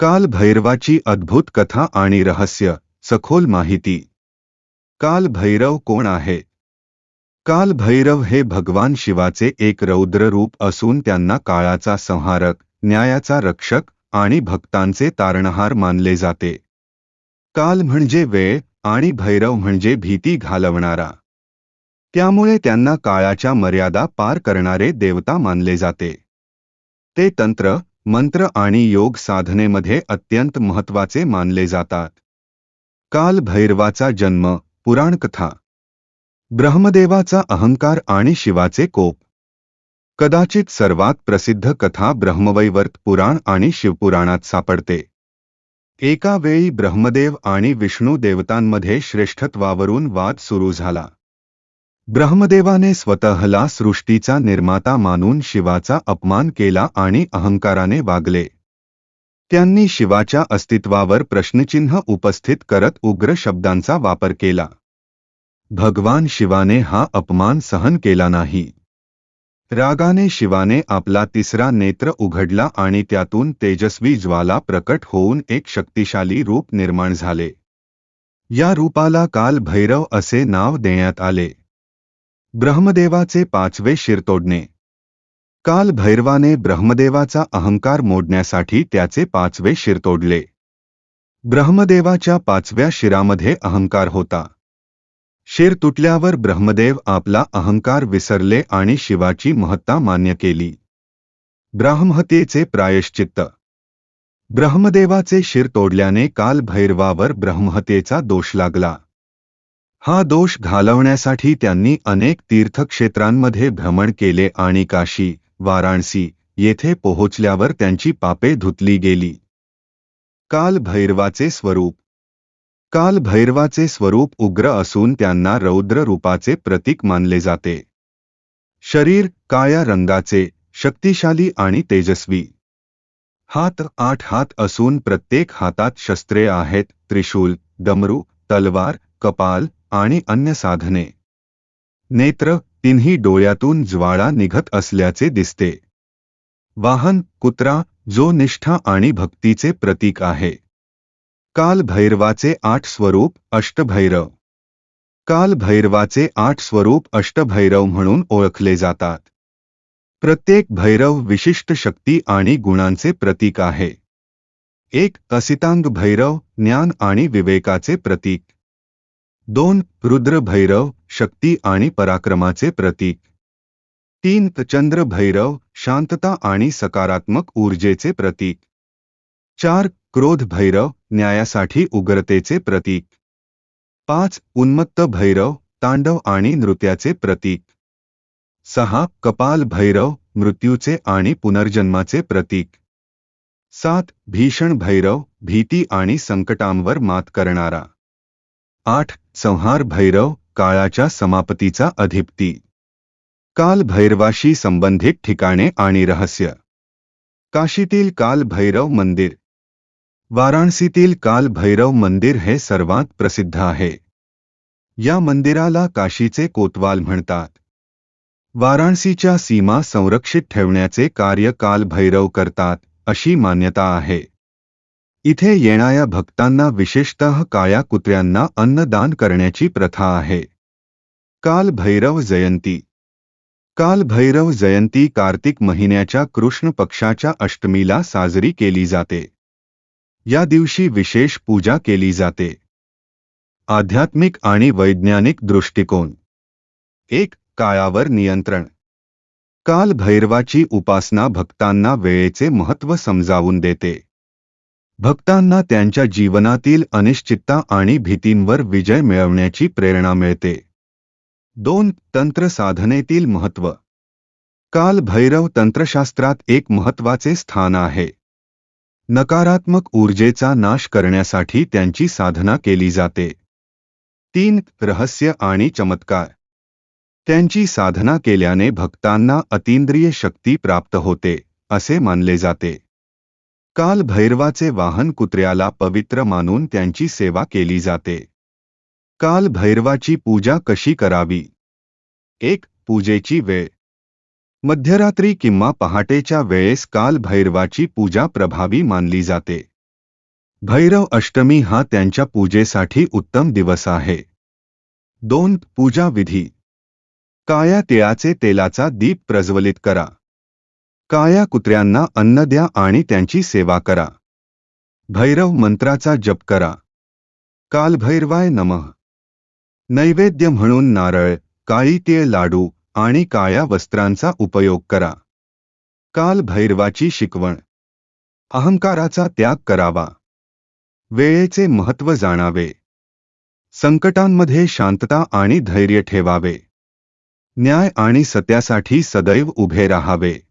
काल भैरवाची अद्भुत कथा आणि रहस्य सखोल माहिती. काल भैरव कोण आहे? काल भैरव हे भगवान शिवाचे एक रौद्र रूप असून त्यांना काळाचा संहारक न्यायाचा रक्षक आणि भक्तांचे तारणहार मानले जाते. काल म्हणजे वेळ आणि भैरव म्हणजे भीती घालवणारा. त्यामुळे त्यांना काळाच्या मर्यादा पार करणारे देवता मानले जाते. ते तंत्र मंत्र आणि योग साधनेमध्ये अत्यंत महत्त्वाचे मानले जातात. काल भैरवाचा जन्म पुराणकथा ब्रह्मदेवाचा अहंकार आणि शिवाचे कोप. कदाचित सर्वात प्रसिद्ध कथा ब्रह्मवैवर्त पुराण आणि शिवपुराणात सापडते. एका वेळी ब्रह्मदेव आणि विष्णू देवतांमध्ये श्रेष्ठत्वावरून वाद सुरू झाला. ब्रह्मदेवाने स्वतःला सृष्टीचा निर्माता मानून शिवाचा अपमान केला आणि अहंकाराने वागले. त्यांनी शिवाच्या अस्तित्वावर प्रश्नचिन्ह उपस्थित करत उग्र शब्दांचा वापर केला. भगवान शिवाने हा अपमान सहन केला नाही. रागाने शिवाने आपला तिसरा नेत्र उघडला आणि त्यातून तेजस्वी ज्वाला प्रकट होऊन एक शक्तिशाली रूप निर्माण झाले. या रूपाला काल भैरव असे नाव देण्यात आले. ब्रह्मदेवाचे पाचवे शिर तोडणे. काल भैरवाने ब्रह्मदेवाचा अहंकार मोडण्यासाठी त्याचे पाचवे शिर तोडले. ब्रह्मदेवाच्या पाचव्या शिरामध्ये अहंकार होता. शिर तुटल्यावर ब्रह्मदेव आपला अहंकार विसरले आणि शिवाची महत्ता मान्य केली. ब्राह्महत्येचे प्रायश्चित्त. ब्रह्मदेवाचे शिर तोडल्याने काल भैरवावर ब्रह्महत्येचा दोष लागला. हा दोष घालवण्यासाठी त्यांनी अनेक तीर्थक्षेत्रांमध्ये भ्रमण केले आणि काशी वाराणसी येथे पोहोचल्यावर त्यांची पापे धुतली गेली. काल भैरवाचे स्वरूप. काल भैरवाचे स्वरूप उग्र असून त्यांना रौद्र रूपाचे प्रतीक मानले जाते. शरीर काळ्या रंगाचे शक्तिशाली आणि तेजस्वी. हात आठ हात असून प्रत्येक हातात शस्त्रे आहेत त्रिशूल डमरू तलवार कपाल आणि अन्य साधने. नेत्र तिन्ही डोळ्यातून ज्वाळा निघत असल्याचे दिसते. वाहन कुत्रा जो निष्ठा आणि भक्तीचे प्रतीक आहे. काल भैरवाचे आठ स्वरूप अष्टभैरव. काल भैरवाचे आठ स्वरूप अष्टभैरव म्हणून ओळखले जातात. प्रत्येक भैरव विशिष्ट शक्ती आणि गुणांचे प्रतीक आहे. एक असितांग भैरव ज्ञान आणि विवेकाचे प्रतीक. दोन रुद्र भैरव शक्ती आणि पराक्रमाचे प्रतीक. तीन चंद्र भैरव शांतता आणि सकारात्मक ऊर्जेचे प्रतीक. चार क्रोध भैरव न्यायासाठी उग्रतेचे प्रतीक. पाच उन्मत्त भैरव तांडव आणि नृत्याचे प्रतीक. सहा कपाल भैरव मृत्यूचे आणि पुनर्जन्माचे प्रतीक. सात भीषण भैरव भीती आणि संकटांवर मात करणारा. आठ संहार भैरव काळाच्या समापतीचा अधिपती. काल भैरवाशी संबंधित ठिकाणे आणि रहस्य. काशीतील काल भैरव मंदिर. वाराणसीतील काल भैरव मंदिर हे सर्वात प्रसिद्ध आहे. या मंदिराला काशीचे कोतवाल म्हणतात. वाराणसीच्या सीमा संरक्षित ठेवण्याचे कार्य काल भैरव करतात अशी मान्यता आहे. इथे येणाऱ्या भक्तांना विशेषतः काळ्या कुत्र्यांना अन्नदान करण्याची प्रथा आहे. काल भैरव जयंती. काल भैरव जयंती कार्तिक महिन्याच्या कृष्ण पक्षाच्या अष्टमीला साजरी केली जाते. या दिवशी विशेष पूजा केली जाते. आध्यात्मिक आणि वैज्ञानिक दृष्टिकोन. एक, काळावर नियंत्रण. काल भैरवाची उपासना भक्तांना वेळेचे महत्त्व समजावून देते. भक्तांना त्यांच्या जीवनातील अनिश्चितता आणि भीतींवर विजय मिळवण्याची प्रेरणा मिळते. दोन तंत्र साधनेतील महत्त्व. काल भैरव तंत्रशास्त्रात एक महत्त्वाचे स्थान आहे. नकारात्मक ऊर्जेचा नाश करण्यासाठी त्यांची साधना केली जाते. तीन रहस्य आणि चमत्कार. त्यांची साधना केल्याने भक्तांना अतींद्रिय शक्ती प्राप्त होते असे मानले जाते. काल भैरवाचे वाहन कुत्र्याला पवित्र मानून त्यांची सेवा केली जाते. काल भैरवाची पूजा कशी करावी? एक पूजेची वेळ. मध्यरात्री किंवा पहाटेच्या वेळेस काल भैरवाची पूजा प्रभावी मानली जाते. भैरव अष्टमी हा त्यांच्या पूजेसाठी उत्तम दिवस आहे. दोन पूजा विधी. काया तिळाचे तेलाचा दीप प्रज्वलित करा. काया कुत्र्यांना अन्न द्या आणि त्यांची सेवा करा. भैरव मंत्राचा जप करा. कालभैरवाय नमः. नैवेद्य म्हणून नारळ काळी तीळ लाडू आणि काळ्या वस्त्रांचा उपयोग करा. कालभैरवाची शिकवण. अहंकाराचा त्याग करावा. वेळेचे महत्त्व जाणावे. संकटांमध्ये शांतता आणि धैर्य ठेवावे. न्याय आणि सत्यासाठी सदैव उभे राहावे.